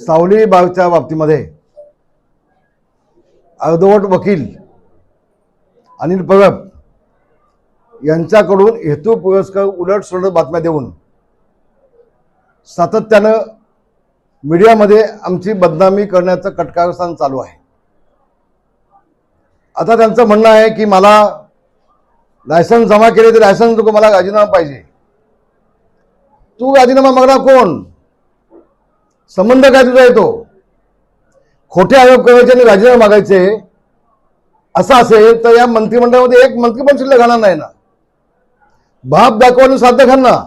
सावली बागच्या बाबतीमध्ये अर्धवट वकील अनिल परब यांच्याकडून हेतू पुरस्कार उलट सुलट बातम्या देऊन सातत्यानं मीडियामध्ये आमची बदनामी करण्याचं कटकारस्थान चालू आहे. आता त्यांचं म्हणणं आहे की मला लायसन्स जमा केले तर लायसन्स मला राजीनामा पाहिजे. तू राजीनामा मागणार कोण? संबंध काय तुझा येतो? खोटे आरोप करायचे आणि राजीनामा मागायचे असं असेल तर या मंत्रिमंडळामध्ये एक मंत्री पण शिल्लक राहणार नाही ना. बाप दाखवणं साध्य ना.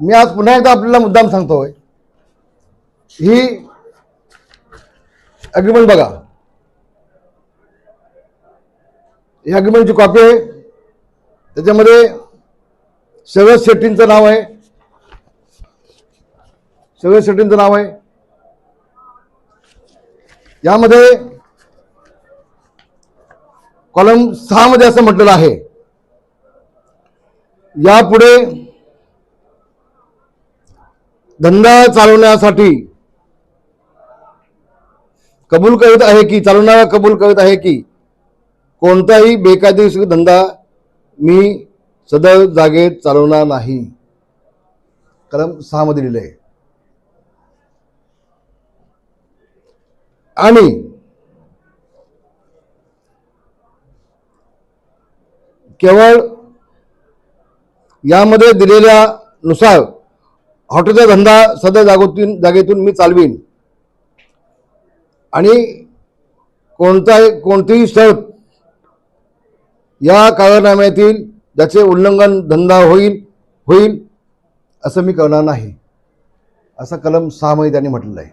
मी आज पुन्हा एकदा आपल्याला मुद्दाम सांगतोय. ही अग्रीमेंट बघा. ही अग्रीमेंटची कॉपी आहे. त्याच्यामध्ये शरद शेट्टींचं नाव आहे. शरद शेट्टींचं नाव आहे. यामध्ये कॉलम सहा मध्ये असं म्हटलेलं आहे. यापुढे धंदा चालवण्यासाठी कबूल करत आहे की चालवणारा कबूल करत आहे की कोणताही बेकायदेशीर धंदा मी सदर जागेत चालवणार नाही. कलम सहा मध्ये आहे आणि केवळ यामध्ये दिलेल्या नुसार हॉटेलचा धंदा सध्या जागोतून जागेतून मी चालवीन. आणि कोणताही कोणतीही शर्त या करारनाम्यातील ज्याचे उल्लंघन धंदा होईल होईल असं मी करणार नाही. असं कलम सहामध्ये त्यांनी म्हटलेलं आहे.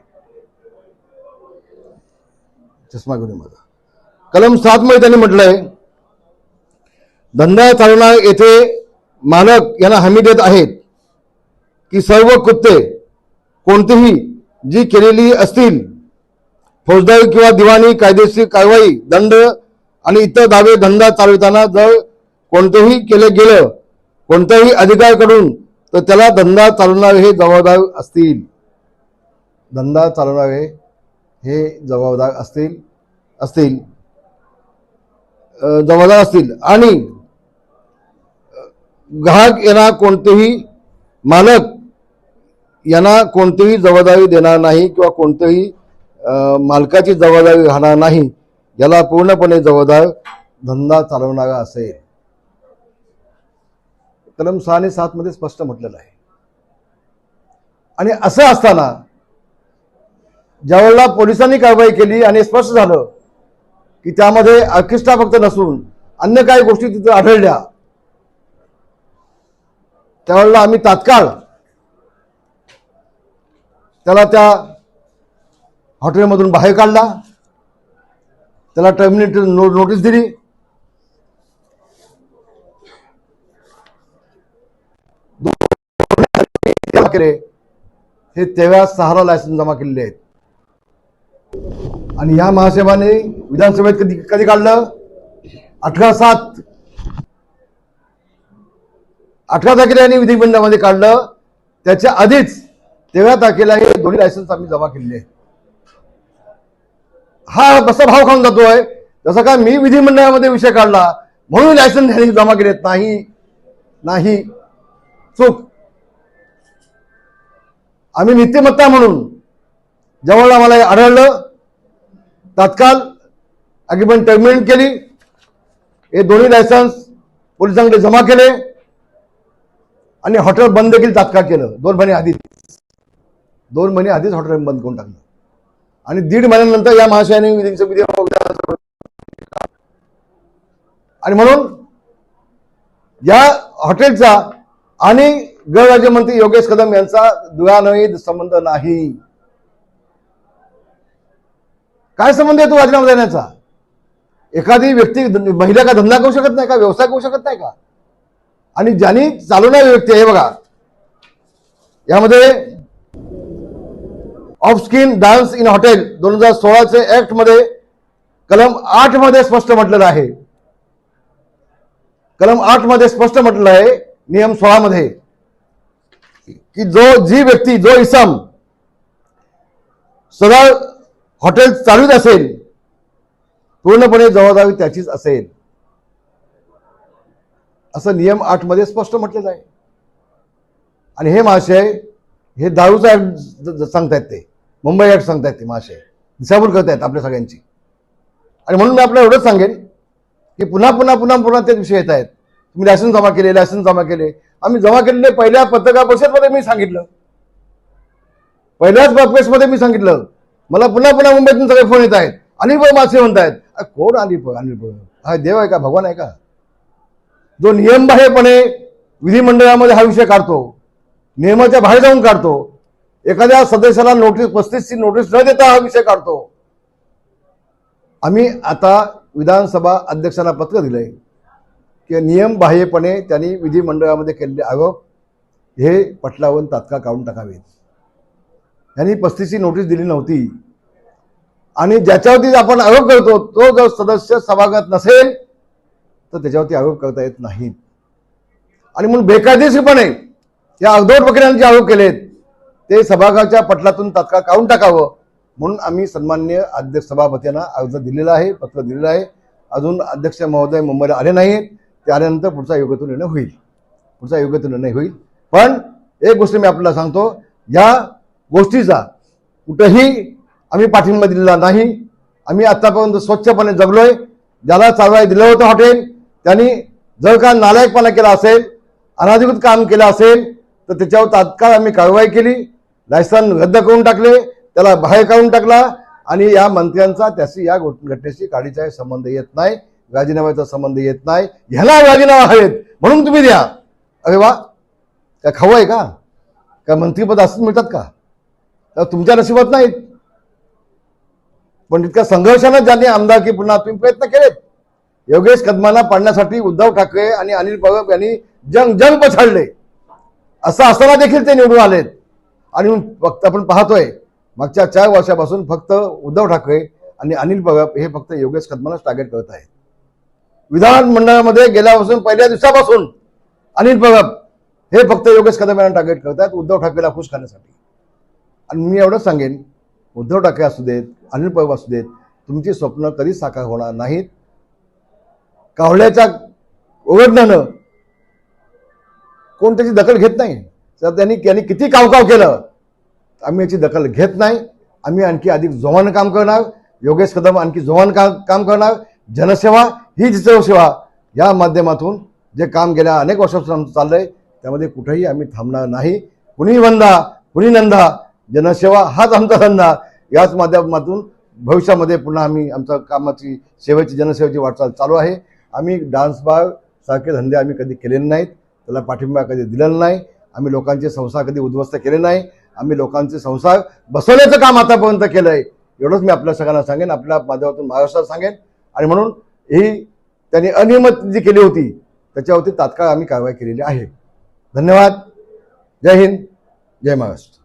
चष्मा घेऊन माझा. कलम सातमध्ये त्यांनी त्यांनी म्हटलंय धंदा चालवणार येथे मालक यांना हमी देत आहेत की सर्व कृत्ये कोणतीही जी केलेली असतील फौजदारी किंवा दिवाणी कायदेशीर कारवाई दंड आणि इतर दावे धंदा चालविताना जर कोणतेही केलं गेलं कोणत्याही अधिकाऱ्याकडून तर त्याला धंदा चालवणारे हे जबाबदार असतील. धंदा चालवणारे हे जबाबदार असतील असतील. जबाबदार असतील. आणि ग्राहक यांना कोणतेही मालक यांना कोणतीही जबाबदारी देणार नाही किंवा कोणतेही मालकाची जबाबदारी राहणार नाही याला पूर्णपणे जबाबदार धंदा चालवणारा असेल. कलम सहा आणि सातमध्ये स्पष्ट म्हटलेलं आहे. आणि असं असताना ज्यावेळेला पोलिसांनी कारवाई केली आणि स्पष्ट झालं की त्यामध्ये ऑर्केस्ट्रा फक्त नसून अन्य काही गोष्टी तिथे आढळल्या त्यावेळेला आम्ही तात्काळ त्याला त्या हॉटेलमधून बाहेर काढला त्याला टर्मिनेटर नो नोटीस दिली केले हे तेव्हा सहारा लायसन्स जमा केलेले आहेत आणि या महासाहेबाने विधानसभेत कधी कधी काढलं? अठरा सात. अठरा तारखेला यांनी विधिमंडळामध्ये काढलं. त्याच्या आधीच तेव्हा तारखेला हे दोन्ही लायसन्स आम्ही जमा केलेले हा कसा भाव खाऊन जातोय. जसं काय मी विधिमंडळामध्ये विषय काढला म्हणून लायसन्स यांनी जमा केलेत. नाही. नाही. चूक. आम्ही नित्यमत्ता म्हणून जवळला मला हे आढळलं. तात्काळ अग्रिमेंट टर्मिनेट केली. हे दोन्ही लायसन्स पोलिसांकडे जमा केले. आणि हॉटेल बंद देखील तात्काळ केलं. दोन महिने आधीच. दोन महिने आधीच हॉटेल बंद करून टाकलं. आणि दीड महिन्यानंतर या महाशयाने विधी- विधी- आणि म्हणून या हॉटेलचा आणि गृहराज्यमंत्री योगेश कदम यांचा दुरान्वयी संबंध नाही. काय संबंध आहे तो राजीनामा देण्याचा? एखादी व्यक्ती महिला का धंदा करू शकत नाही का? व्यवसाय करू शकत नाही का? आणि ज्यांनी चालवणारी व्यक्ती आहे बघा. यामध्ये off skin dance in hotel दोन हजार सोळाचे ऍक्टमध्ये कलम आठमध्ये स्पष्ट म्हटलेलं आहे. कलम आठमध्ये स्पष्ट म्हटलेलं आहे नियम सोळा मध्ये की जो जी व्यक्ती जो इसम सदा हॉटेल चालूच असेल. पूर्णपणे जबाबदारी त्याचीच असेल. असं नियम आठमध्ये स्पष्ट म्हटलेलं आहे. आणि हे महाशय हे दारूचा ॲक्ट सांगतायत ते. मुंबई ॲक्ट सांगतायत ते महाशय. दिशाभूल करतायत आपल्या सगळ्यांची. आणि म्हणून मी आपल्याला एवढंच सांगेन की पुन्हा पुन्हा पुन्हा पुन्हा तेच विषय येत आहेत तुम्ही लायसन्स जमा केले लायसन्स जमा केले. आम्ही जमा केलेले पहिल्या पत्रकार परिषदमध्ये मी सांगितलं. पहिल्याच मध्ये मी सांगितलं. मला पुन्हा पुन्हा मुंबईतून सगळे फोन येत आहेत. अनिल मासे म्हणतायत. कोण अनिल अनिल हा देव आहे का? भगवान आहे का? जो नियमबाह्यपणे विधिमंडळामध्ये हा विषय काढतो नियमाच्या बाहेर जाऊन काढतो एखाद्या सदस्याला नोटीस पस्तीसची नोटीस न देता हा विषय काढतो. आम्ही आता विधानसभा अध्यक्षांना पत्र दिलंय की नियमबाह्यपणे त्यांनी विधिमंडळामध्ये केलेले आरोप हे पटलावरून तात्काळ काढून टाकावेत. यांनी पस्तीसची नोटीस दिली नव्हती. आणि ज्याच्यावरती आपण आरोप करतो तो जर सदस्य सभागत नसेल तर त्याच्यावरती आरोप करता येत नाही आणि म्हणून बेकायदेशीरपणे या अर्धवट प्रक्रियांचे आरोप केलेत ते सभागृहाच्या पटलातून तात्काळ काढून टाकावं म्हणून आम्ही सन्मान्य अध्यक्ष सभापतींना अर्ज दिलेला आहे पत्र दिलेलं आहे. अजून अध्यक्ष महोदय मुंबईला आले नाहीत ते आल्यानंतर पुढचा योग्य तो निर्णय होईल. पुढचा योग्य तो निर्णय होईल. पण एक गोष्ट मी आपल्याला सांगतो या गोष्टीचा. कुठंही आम्ही पाठिंबा दिलेला नाही. आम्ही आतापर्यंत स्वच्छपणे जगलोय. ज्याला चालवाय दिलं होतं हॉटेल त्यांनी जर का नालायकपणा केला असेल अनाधिकृत काम केलं असेल तर त्याच्यावर तात्काळ आम्ही कारवाई केली. लायसन रद्द करून टाकले त्याला बाहेर काढून टाकला आणि या मंत्र्यांचा त्याशी या घटनेशी काडीचाही संबंध येत नाही राजीनाम्याचा संबंध येत नाही. ह्याला राजीनामा हवेत म्हणून तुम्ही द्या. अरे वा काय खाऊ आहे का? काय मंत्रीपद असं मिळतात का? तुमच्या नशिबात नाहीत. पण इतक्या संघर्षानं ज्यांनी आमदारकी पुन्हा तुम्ही प्रयत्न केलेत योगेश कदमांना पाडण्यासाठी उद्धव ठाकरे आणि अनिल परब यांनी जंग जंग पछाडले. असं असताना देखील ते निवडून आलेत. आणि फक्त आपण पाहतोय मागच्या चार वर्षापासून फक्त उद्धव ठाकरे आणि अनिल परब हे फक्त योगेश कदमालाच टार्गेट करत आहेत. विधानमंडळामध्ये गेल्यापासून पहिल्या दिवसापासून अनिल परब हे फक्त योगेश कदम यांना टार्गेट करत आहेत उद्धव ठाकरेला खुश करण्यासाठी. आणि मी एवढंच सांगेन उद्धव ठाकरे असू देत अनिल पवार असू देत तुमची स्वप्न कधी साकार होणार नाहीत. कावळ्याच्या ओघडण्यानं कोण त्याची दखल घेत नाही? तर त्यांनी त्यांनी किती कावकाव केलं आम्ही याची दखल घेत नाही. आम्ही आणखी अधिक जोमानं काम करणार. योगेश कदम आणखी जोमान काम काम करणार. जनसेवा ही सेवा या माध्यमातून जे काम गेल्या अनेक वर्षापासून आमचं चाललंय त्यामध्ये कुठेही आम्ही थांबणार नाही. कुणी वंदा कुणी नंदा जनसेवा हाच आमचा धंदा. याच माध्यमातून भविष्यामध्ये पुन्हा आम्ही आमच्या कामाची सेवेची जनसेवेची वाटचाल चालू आहे. आम्ही डान्स बार सारखे धंदे आम्ही कधी केलेले नाहीत. त्याला पाठिंबा कधी दिलेला नाही. आम्ही लोकांचे संसार कधी उद्ध्वस्त केले नाही. आम्ही लोकांचे संसार बसवण्याचं काम आतापर्यंत केलं आहे एवढंच मी आपल्या सगळ्यांना सांगेन आपल्या माध्यमातून महाराष्ट्रात सांगेन. आणि म्हणून ही त्यांनी अनियमित जी केली होती त्याच्यावरती तात्काळ आम्ही कारवाई केलेली आहे. धन्यवाद. जय हिंद. जय महाराष्ट्र.